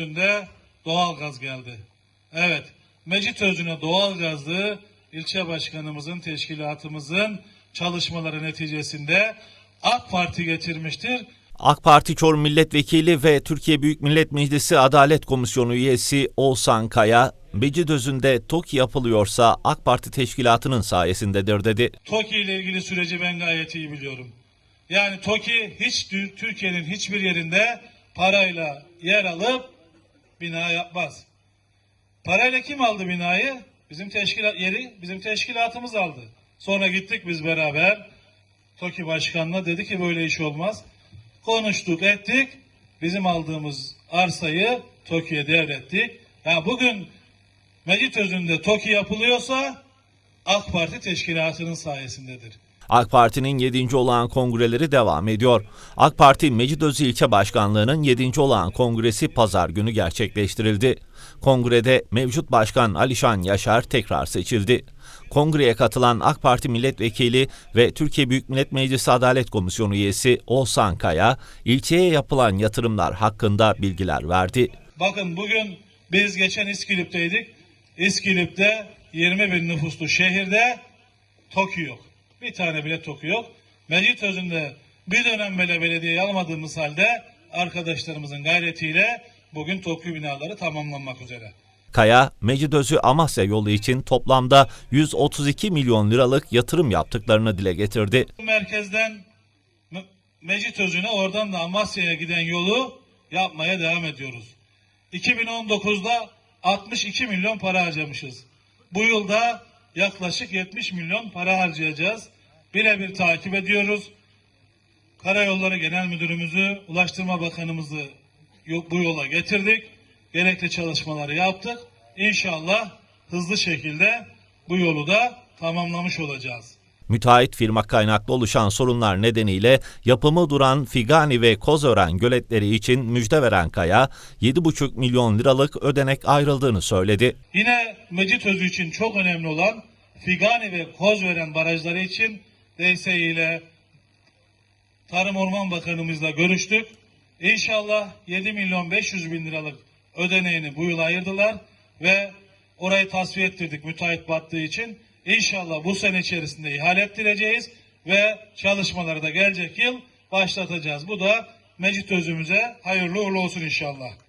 Önünde doğalgaz geldi. Evet, Mecit Özü'ne doğalgazlı ilçe başkanımızın, teşkilatımızın çalışmaları neticesinde AK Parti getirmiştir. AK Parti Çorum Milletvekili ve Türkiye Büyük Millet Meclisi Adalet Komisyonu üyesi Oğuzhan Kaya, Becidözü'nde TOKİ yapılıyorsa AK Parti teşkilatının sayesindedir dedi. TOKİ ile ilgili süreci ben gayet iyi biliyorum. Yani TOKİ hiç Türkiye'nin hiçbir yerinde parayla yer alıp bina yapmaz. Parayla kim aldı binayı? Bizim teşkilat yeri bizim teşkilatımız aldı. Sonra gittik biz beraber TOKİ başkanına dedi ki böyle iş olmaz. Konuştuk ettik. Bizim aldığımız arsayı TOKİ'ye devrettik. Yani bugün Mecitözü'nde TOKİ yapılıyorsa AK Parti teşkilatının sayesindedir. AK Parti'nin 7. olağan kongreleri devam ediyor. AK Parti Mecidözü İlçe Başkanlığı'nın 7. olağan kongresi pazar günü gerçekleştirildi. Kongrede mevcut başkan Alişan Yaşar tekrar seçildi. Kongreye katılan AK Parti milletvekili ve Türkiye Büyük Millet Meclisi Adalet Komisyonu üyesi Oğuzhan Kaya, ilçeye yapılan yatırımlar hakkında bilgiler verdi. Bakın bugün biz geçen İskilip'teydik. İskilip'te 20 bin nüfuslu şehirde TOKİ yok. Bir tane bile TOKİ yok. Mecitözü'nde bir dönem bile belediyeyi almadığımız halde arkadaşlarımızın gayretiyle bugün TOKİ binaları tamamlanmak üzere. Kaya, Mecidözü Amasya yolu için toplamda 132 milyon liralık yatırım yaptıklarını dile getirdi. Merkezden Me- Mecitözü'ne oradan da Amasya'ya giden yolu yapmaya devam ediyoruz. 2019'da 62 milyon para harcamışız. Bu yılda yaklaşık 70 milyon para harcayacağız. Birebir takip ediyoruz. Karayolları Genel Müdürümüzü, Ulaştırma Bakanımızı bu yola getirdik. Gerekli çalışmaları yaptık. İnşallah hızlı şekilde bu yolu da tamamlamış olacağız. Müteahhit firma kaynaklı oluşan sorunlar nedeniyle yapımı duran Figani ve Kozören göletleri için müjde veren Kaya, 7,5 milyon liralık ödenek ayrıldığını söyledi. Yine Mecitözü için çok önemli olan Figani ve Kozveren barajları için DSİ ile Tarım Orman Bakanımızla görüştük. İnşallah 7 milyon 500 bin liralık ödeneğini bu yıl ayırdılar ve orayı tasfiye ettirdik müteahhit battığı için. İnşallah bu sene içerisinde ihale ettireceğiz ve çalışmaları da gelecek yıl başlatacağız. Bu da Mecit Özümüze hayırlı uğurlu olsun inşallah.